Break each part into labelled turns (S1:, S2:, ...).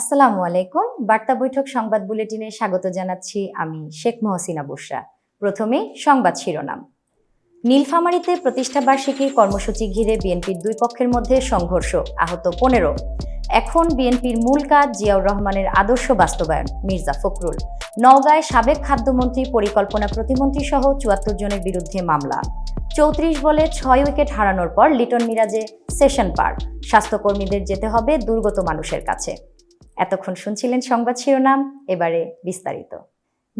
S1: আসসালামু আলাইকুম বার্তা বৈঠক সংবাদ বুলেটিনে স্বাগত জানাচ্ছি আমি শেখ মহসিনা বসরা প্রথমে সংবাদ শিরোনাম নীলফামারীতে প্রতিষ্ঠাবার্ষিকীর কর্মসূচি ঘিরে বিএনপির দুই পক্ষের মধ্যে সংঘর্ষ আহত পনেরো এখন বিএনপির মূল কাজ জিয়াউর রহমানের আদর্শ বাস্তবায়ন মির্জা ফখরুল নওগাঁয় সাবেক খাদ্যমন্ত্রী পরিকল্পনা প্রতিমন্ত্রী সহ চুয়াত্তর জনের বিরুদ্ধে মামলা চৌত্রিশ বলে ছয় উইকেট হারানোর পর লিটন মিরাজে সেশন পার স্বাস্থ্যকর্মীদের যেতে হবে দুর্গত মানুষের কাছে এতক্ষণ শুনছিলেন সংবাদ শিরোনাম এবারে বিস্তারিত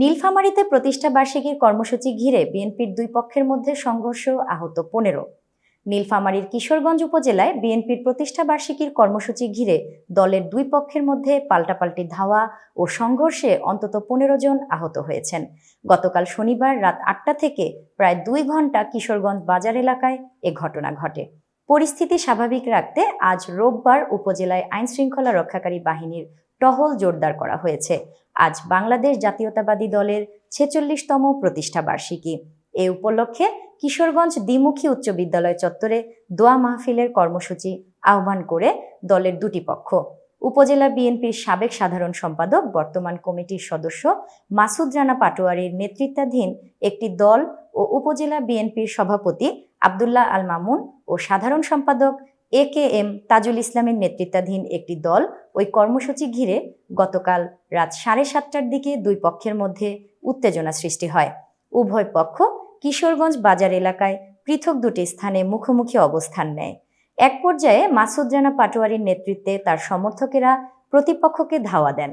S1: নীলফামারীতে প্রতিষ্ঠা বার্ষিকীর কর্মসূচি ঘিরে বিএনপির দুই পক্ষের মধ্যে সংঘর্ষ আহত পনেরো নীলফামারীর কিশোরগঞ্জ উপজেলায় বিএনপির প্রতিষ্ঠা বার্ষিকীর কর্মসূচি ঘিরে দলের দুই পক্ষের মধ্যে পাল্টাপাল্টি ধাওয়া ও সংঘর্ষে অন্তত পনেরো জন আহত হয়েছেন গতকাল শনিবার রাত আটটা থেকে প্রায় দুই ঘন্টা কিশোরগঞ্জ বাজার এলাকায় এ ঘটনা ঘটে পরিস্থিতি স্বাভাবিক রাখতে আজ রোববার উপজেলায় আইন শৃঙ্খলা রক্ষাকারী বাহিনীর টহল জোরদার করা হয়েছে আজ বাংলাদেশ জাতীয়তাবাদী দলের ছেচল্লিশতম প্রতিষ্ঠা বার্ষিকী এ উপলক্ষে কিশোরগঞ্জ দ্বিমুখী উচ্চ বিদ্যালয় চত্বরে দোয়া মাহফিলের কর্মসূচি আহ্বান করে দলের দুটি পক্ষ উপজেলা বিএনপির সাবেক সাধারণ সম্পাদক বর্তমান কমিটির সদস্য মাসুদ রানা পাটোয়ারির নেতৃত্বাধীন একটি দল ও উপজেলা বিএনপির সভাপতি আবদুল্লাহ আল মামুন ও সাধারণ সম্পাদক এ কে এম তাজুল ইসলামের নেতৃত্বাধীন একটি দল ওই কর্মসূচি ঘিরে গতকাল রাত সাড়ে সাতটার দিকে দুই পক্ষের মধ্যে উত্তেজনা সৃষ্টি হয় উভয় পক্ষ কিশোরগঞ্জ বাজার এলাকায় পৃথক দুটি স্থানে মুখোমুখি অবস্থান নেয় এক পর্যায়ে মাসুদ জানা পাটোয়ারির নেতৃত্বে তার সমর্থকেরা প্রতিপক্ষকে ধাওয়া দেন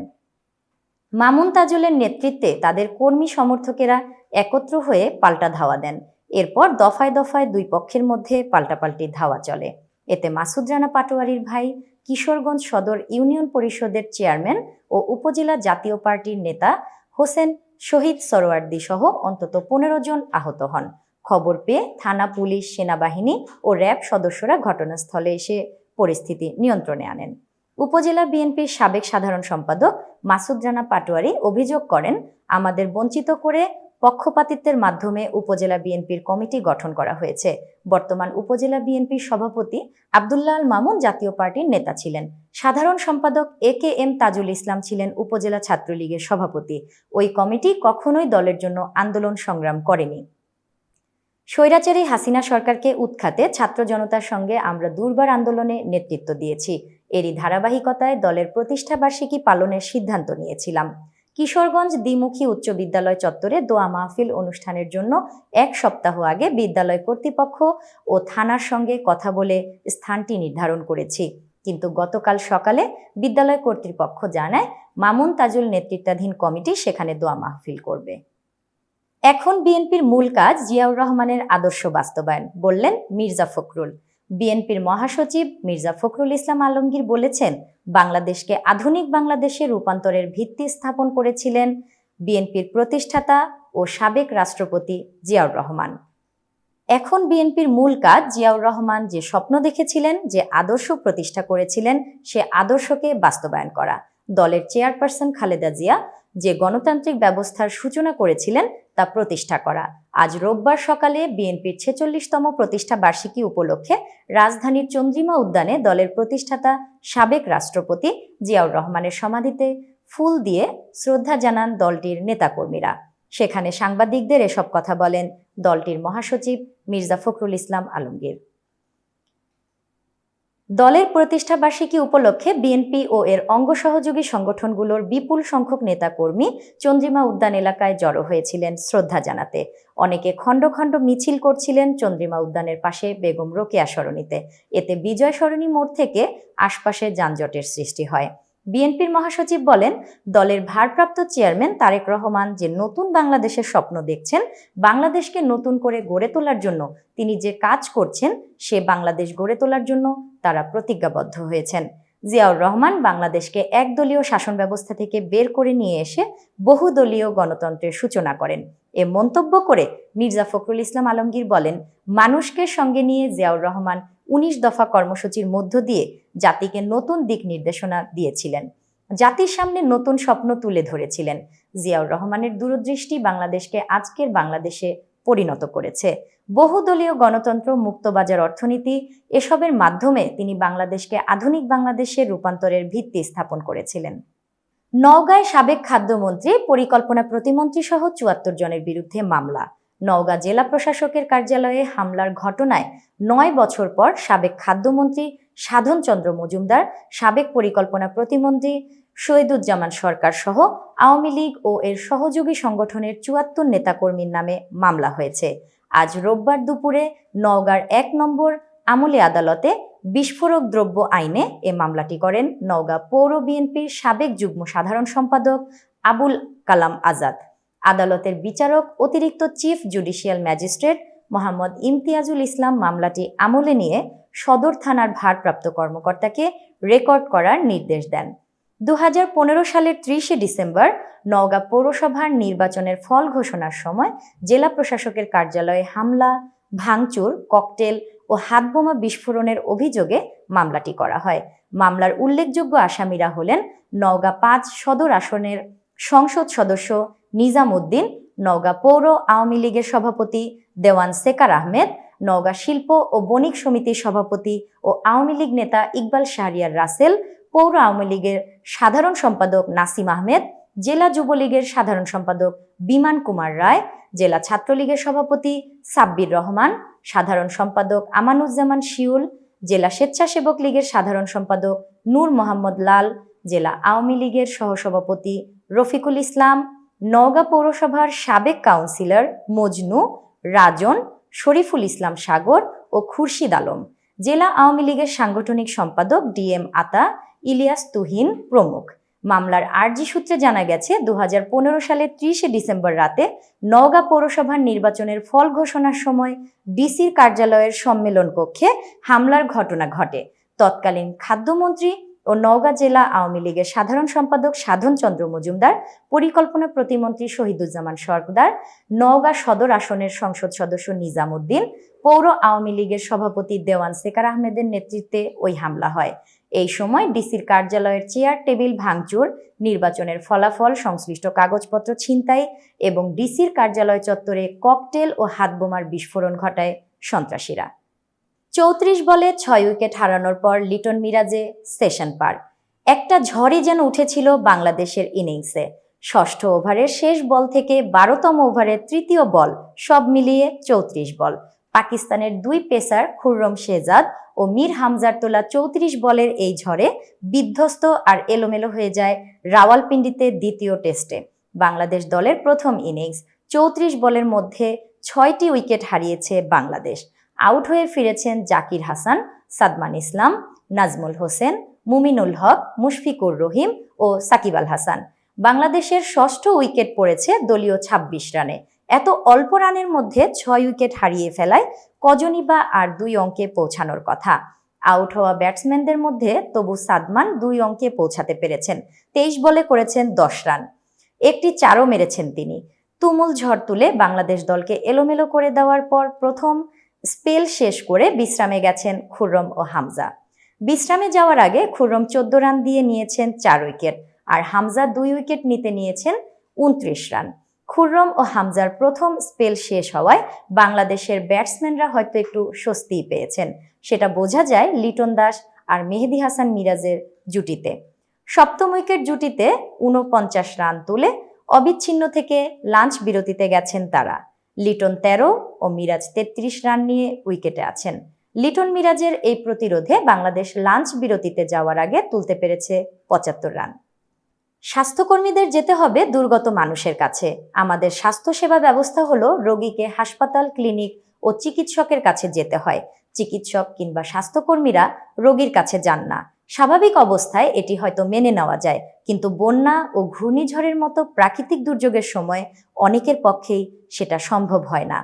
S1: মামুন তাজুলের নেতৃত্বে তাদের কর্মী সমর্থকেরা একত্র হয়ে পাল্টা ধাওয়া দেন এরপর দফায় দফায় দুই পক্ষের মধ্যে পাল্টাপাল্টি ধাওয়া চলে এতে মাসুদ রানা পাটোয়ারির ভাই কিশোরগঞ্জ সদর ইউনিয়ন পরিষদের চেয়ারম্যান ও উপজেলা জাতীয় পার্টির নেতা হোসেন শহীদ সরোয়ার্দি সহ অন্তত পনেরো জন আহত হন খবর পেয়ে থানা পুলিশ সেনাবাহিনী ও র্যাব সদস্যরা ঘটনাস্থলে এসে পরিস্থিতি নিয়ন্ত্রণে আনেন উপজেলা বিএনপির সাবেক সাধারণ সম্পাদক মাসুদ রানা পাটোয়ারি অভিযোগ করেন আমাদের বঞ্চিত করে পক্ষপাতিত্বের মাধ্যমে উপজেলা বিএনপির কমিটি গঠন করা হয়েছে বর্তমান উপজেলা বিএনপির সভাপতি আবদুল্লাহ আল মামুন জাতীয় পার্টির নেতা ছিলেন সাধারণ সম্পাদক এ কে এম তাজুল ইসলাম ছিলেন উপজেলা ছাত্রলীগের সভাপতি ওই কমিটি কখনোই দলের জন্য আন্দোলন সংগ্রাম করেনি স্বৈরাচারী হাসিনা সরকারকে উৎখাতে ছাত্র জনতার সঙ্গে আমরা দুর্বার আন্দোলনে নেতৃত্ব দিয়েছি এরই ধারাবাহিকতায় দলের প্রতিষ্ঠা বার্ষিকী পালনের সিদ্ধান্ত নিয়েছিলাম কিশোরগঞ্জ দ্বিমুখী উচ্চ বিদ্যালয় চত্বরে দোয়া মাহফিল অনুষ্ঠানের জন্য এক সপ্তাহ আগে বিদ্যালয় কর্তৃপক্ষ ও থানার সঙ্গে কথা বলে স্থানটি নির্ধারণ করেছি কিন্তু গতকাল সকালে বিদ্যালয় কর্তৃপক্ষ জানায় মামুন তাজুল নেতৃত্বাধীন কমিটি সেখানে দোয়া মাহফিল করবে এখন বিএনপির মূল কাজ জিয়াউর রহমানের আদর্শ বাস্তবায়ন বললেন মির্জা ফখরুল বিএনপির মহাসচিব মির্জা ফখরুল ইসলাম আলমগীর বলেছেন বাংলাদেশকে আধুনিক বাংলাদেশে রূপান্তরের ভিত্তি স্থাপন করেছিলেন বিএনপির প্রতিষ্ঠাতা ও সাবেক রাষ্ট্রপতি জিয়াউর রহমান এখন বিএনপির মূল কাজ জিয়াউর রহমান যে স্বপ্ন দেখেছিলেন যে আদর্শ প্রতিষ্ঠা করেছিলেন সে আদর্শকে বাস্তবায়ন করা দলের চেয়ারপারসন খালেদা জিয়া যে গণতান্ত্রিক ব্যবস্থার সূচনা করেছিলেন তা প্রতিষ্ঠা করা আজ রোববার সকালে বিএনপির ছেচল্লিশতম প্রতিষ্ঠা বার্ষিকী উপলক্ষে রাজধানীর চন্দ্রিমা উদ্যানে দলের প্রতিষ্ঠাতা সাবেক রাষ্ট্রপতি জিয়াউর রহমানের সমাধিতে ফুল দিয়ে শ্রদ্ধা জানান দলটির নেতাকর্মীরা সেখানে সাংবাদিকদের এসব কথা বলেন দলটির মহাসচিব মির্জা ফখরুল ইসলাম আলমগীর দলের প্রতিষ্ঠাবার্ষিকী উপলক্ষে বিএনপি ও এর অঙ্গ সহযোগী সংগঠনগুলোর বিপুল সংখ্যক নেতাকর্মী চন্দ্রিমা উদ্যান এলাকায় জড়ো হয়েছিলেন শ্রদ্ধা জানাতে অনেকে খণ্ড খণ্ড মিছিল করছিলেন চন্দ্রিমা উদ্যানের পাশে বেগম রোকেয়া সরণিতে এতে বিজয় সরণি মোড় থেকে আশপাশে যানজটের সৃষ্টি হয় বিএনপির মহাসচিব বলেন দলের ভারপ্রাপ্ত চেয়ারম্যান তারেক রহমান যে নতুন বাংলাদেশের স্বপ্ন দেখছেন বাংলাদেশকে নতুন করে গড়ে তোলার জন্য তিনি যে কাজ করছেন সে বাংলাদেশ গড়ে তোলার জন্য তারা প্রতিজ্ঞাবদ্ধ হয়েছেন জিয়াউর রহমান বাংলাদেশকে একদলীয় শাসন ব্যবস্থা থেকে বের করে নিয়ে এসে বহুদলীয় গণতন্ত্রের সূচনা করেন এ মন্তব্য করে মির্জা ফখরুল ইসলাম আলমগীর বলেন মানুষকে সঙ্গে নিয়ে জিয়াউর রহমান উনিশ দফা কর্মসূচির মধ্য দিয়ে জাতিকে নতুন দিক নির্দেশনা দিয়েছিলেন জাতির সামনে নতুন স্বপ্ন তুলে ধরেছিলেন জিয়াউর রহমানের দূরদৃষ্টি বাংলাদেশকে আজকের বাংলাদেশে পরিণত করেছে বহুদলীয় গণতন্ত্র মুক্তবাজার অর্থনীতি এসবের মাধ্যমে তিনি বাংলাদেশকে আধুনিক বাংলাদেশে রূপান্তরের ভিত্তি স্থাপন করেছিলেন নওগাঁয় সাবেক খাদ্যমন্ত্রী পরিকল্পনা প্রতিমন্ত্রী সহ চুয়াত্তর জনের বিরুদ্ধে মামলা নওগাঁ জেলা প্রশাসকের কার্যালয়ে হামলার ঘটনায় নয় বছর পর সাবেক খাদ্যমন্ত্রী সাধন চন্দ্র মজুমদার সাবেক পরিকল্পনা প্রতিমন্ত্রী শহীদুজ্জামান সরকার সহ আওয়ামী লীগ ও এর সহযোগী সংগঠনের চুয়াত্তর নেতাকর্মীর নামে মামলা হয়েছে আজ রোববার দুপুরে নওগাঁর এক নম্বর আমলি আদালতে বিস্ফোরক দ্রব্য আইনে এ মামলাটি করেন নওগাঁ পৌর বিএনপির সাবেক যুগ্ম সাধারণ সম্পাদক আবুল কালাম আজাদ আদালতের বিচারক অতিরিক্ত chief judicial magistrate Mohammad Imtiazul Islam মামলাটি আমলে নিয়ে সদর থানার ভারপ্রাপ্ত কর্মকর্তাকে রেকর্ড করার নির্দেশ দেন দু সালের ত্রিশে ডিসেম্বর নওগাঁ পৌরসভার নির্বাচনের ফল ঘোষণার সময় জেলা প্রশাসকের কার্যালয়ে হামলা ভাঙচুর ককটেল ও হাতবোমা বিস্ফোরণের অভিযোগে মামলাটি করা হয় মামলার উল্লেখযোগ্য আসামিরা হলেন নওগাঁ পাঁচ সদর আসনের সংসদ সদস্য উদ্দিন নওগাঁ পৌর আওয়ামী লীগের সভাপতি দেওয়ান সেকার আহমেদ নওগাঁ শিল্প ও বণিক সমিতির সভাপতি ও আওয়ামী লীগ নেতা ইকবাল শাহরিয়ার রাসেল পৌর আওয়ামী লীগের সাধারণ সম্পাদক নাসিম আহমেদ জেলা যুবলীগের সাধারণ সম্পাদক বিমান কুমার রায় জেলা ছাত্রলীগের সভাপতি সাব্বির রহমান সাধারণ সম্পাদক আমানুজ্জামান শিউল জেলা স্বেচ্ছাসেবক লীগের সাধারণ সম্পাদক নূর মোহাম্মদ লাল জেলা আওয়ামী লীগের সহসভাপতি রফিকুল ইসলাম নওগাঁ পৌরসভার সাবেক কাউন্সিলর মজনু রাজন শরীফুল ইসলাম সাগর ও খুরশিদ আলম জেলা আওয়ামী লীগের সাংগঠনিক সম্পাদক ডিএম আতা ইলিয়াস তুহিন প্রমুখ মামলার আরজি সূত্রে জানা গেছে দু সালের ত্রিশে ডিসেম্বর রাতে নওগাঁ পৌরসভার নির্বাচনের ফল ঘোষণার সময় ডিসির কার্যালয়ের সম্মেলন কক্ষে হামলার ঘটনা ঘটে তৎকালীন খাদ্যমন্ত্রী ও নওগাঁ জেলা আওয়ামী লীগের সাধারণ সম্পাদক সাধন চন্দ্র মজুমদার পরিকল্পনা প্রতিমন্ত্রী শহীদুজ্জামান সরকদার নওগাঁ সদর আসনের সংসদ সদস্য নিজাম উদ্দিন পৌর আওয়ামী লীগের সভাপতি দেওয়ান সেকার আহমেদের নেতৃত্বে ওই হামলা হয় এই সময় ডিসির কার্যালয়ের চেয়ার টেবিল ভাঙচুর নির্বাচনের ফলাফল সংশ্লিষ্ট কাগজপত্র ছিনতাই এবং ডিসির কার্যালয় চত্বরে ককটেল ও হাতবোমার বিস্ফোরণ ঘটায় সন্ত্রাসীরা চৌত্রিশ বলে ছয় উইকেট হারানোর পর লিটন মিরাজে সেশন পার একটা ঝড়ই যেন উঠেছিল বাংলাদেশের ইনিংসে ষষ্ঠ ওভারের শেষ বল থেকে বারোতম ওভারের তৃতীয় বল সব মিলিয়ে চৌত্রিশ বল পাকিস্তানের দুই পেসার খুররম শেজাদ ও মীর হামজার তোলা চৌত্রিশ বলের এই ঝড়ে বিধ্বস্ত আর এলোমেলো হয়ে যায় রাওয়ালপিন্ডিতে দ্বিতীয় টেস্টে বাংলাদেশ দলের প্রথম ইনিংস চৌত্রিশ বলের মধ্যে ছয়টি উইকেট হারিয়েছে বাংলাদেশ আউট হয়ে ফিরেছেন জাকির হাসান সাদমান ইসলাম নাজমুল হোসেন মুমিনুল হক মুশফিকুর রহিম ও সাকিব আল হাসান বাংলাদেশের ষষ্ঠ উইকেট পড়েছে দলীয় ২৬ রানে এত অল্প রানের মধ্যে ছয় উইকেট হারিয়ে ফেলায় কজনই বা আর দুই অঙ্কে পৌঁছানোর কথা আউট হওয়া ব্যাটসম্যানদের মধ্যে তবু সাদমান দুই অঙ্কে পৌঁছাতে পেরেছেন তেইশ বলে করেছেন দশ রান একটি চারও মেরেছেন তিনি তুমুল ঝড় তুলে বাংলাদেশ দলকে এলোমেলো করে দেওয়ার পর প্রথম স্পেল শেষ করে বিশ্রামে গেছেন খুরম ও হামজা বিশ্রামে যাওয়ার আগে খুরম চোদ্দ রান দিয়ে নিয়েছেন চার উইকেট আর হামজা দুই উইকেট নিতে নিয়েছেন উনত্রিশ রান খুররম ও হামজার প্রথম স্পেল শেষ হওয়ায় বাংলাদেশের ব্যাটসম্যানরা হয়তো একটু স্বস্তি পেয়েছেন সেটা বোঝা যায় লিটন দাস আর মেহেদি হাসান মিরাজের জুটিতে সপ্তম উইকেট জুটিতে উনপঞ্চাশ রান তুলে অবিচ্ছিন্ন থেকে লাঞ্চ বিরতিতে গেছেন তারা লিটন তেরো ও মিরাজ তেত্রিশ রান নিয়ে উইকেটে আছেন লিটন মিরাজের এই প্রতিরোধে বাংলাদেশ লাঞ্চ বিরতিতে যাওয়ার আগে তুলতে পেরেছে পঁচাত্তর রান স্বাস্থ্যকর্মীদের যেতে হবে দুর্গত মানুষের কাছে আমাদের স্বাস্থ্যসেবা ব্যবস্থা হলো রোগীকে হাসপাতাল ক্লিনিক ও চিকিৎসকের কাছে যেতে হয় চিকিৎসক কিংবা স্বাস্থ্যকর্মীরা রোগীর কাছে যান না স্বাভাবিক অবস্থায় এটি হয়তো মেনে নেওয়া যায় কিন্তু বন্যা ও ঘূর্ণিঝড়ের মতো প্রাকৃতিক দুর্যোগের সময় অনেকের পক্ষেই সেটা সম্ভব হয় না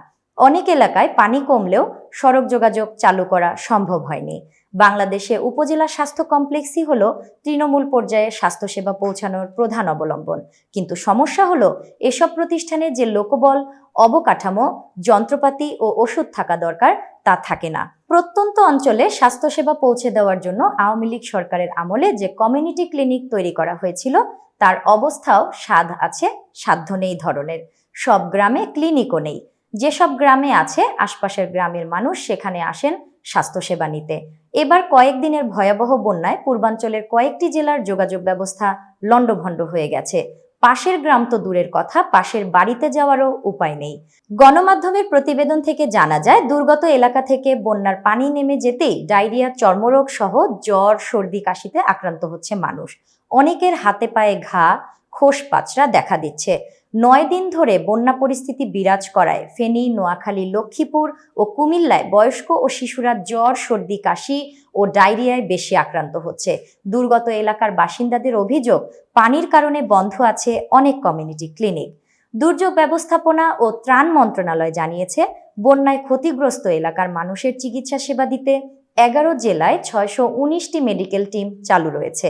S1: অনেক এলাকায় পানি কমলেও সড়ক যোগাযোগ চালু করা সম্ভব হয়নি বাংলাদেশে উপজেলা স্বাস্থ্য কমপ্লেক্সই হলো তৃণমূল পর্যায়ে স্বাস্থ্যসেবা পৌঁছানোর প্রধান অবলম্বন কিন্তু সমস্যা হলো এসব প্রতিষ্ঠানে যে লোকবল অবকাঠামো যন্ত্রপাতি ও ওষুধ থাকা দরকার তা থাকে না প্রত্যন্ত অঞ্চলে স্বাস্থ্যসেবা পৌঁছে দেওয়ার জন্য আওয়ামী লীগ সরকারের আমলে যে কমিউনিটি ক্লিনিক তৈরি করা হয়েছিল তার অবস্থাও স্বাদ আছে সাধ্য নেই ধরনের সব গ্রামে ক্লিনিকও নেই যেসব গ্রামে আছে আশপাশের গ্রামের মানুষ সেখানে আসেন স্বাস্থ্যসেবা নিতে এবার কয়েকদিনের ভয়াবহ বন্যায় পূর্বাঞ্চলের কয়েকটি জেলার যোগাযোগ ব্যবস্থা লণ্ডভণ্ড হয়ে গেছে পাশের গ্রাম তো দূরের কথা পাশের বাড়িতে যাওয়ারও উপায় নেই গণমাধ্যমের প্রতিবেদন থেকে জানা যায় দুর্গত এলাকা থেকে বন্যার পানি নেমে যেতেই ডায়রিয়া চর্মরোগ সহ জ্বর সর্দি কাশিতে আক্রান্ত হচ্ছে মানুষ অনেকের হাতে পায়ে ঘা পাচরা দেখা দিচ্ছে নয় দিন ধরে বন্যা পরিস্থিতি বিরাজ করায় ফেনী নোয়াখালী লক্ষ্মীপুর ও কুমিল্লায় বয়স্ক ও শিশুরা জ্বর সর্দি কাশি ও ডায়রিয়ায় বেশি আক্রান্ত হচ্ছে দুর্গত এলাকার বাসিন্দাদের অভিযোগ পানির কারণে বন্ধ আছে অনেক কমিউনিটি ক্লিনিক দুর্যোগ ব্যবস্থাপনা ও ত্রাণ মন্ত্রণালয় জানিয়েছে বন্যায় ক্ষতিগ্রস্ত এলাকার মানুষের চিকিৎসা সেবা দিতে এগারো জেলায় ছয়শো মেডিকেল টিম চালু রয়েছে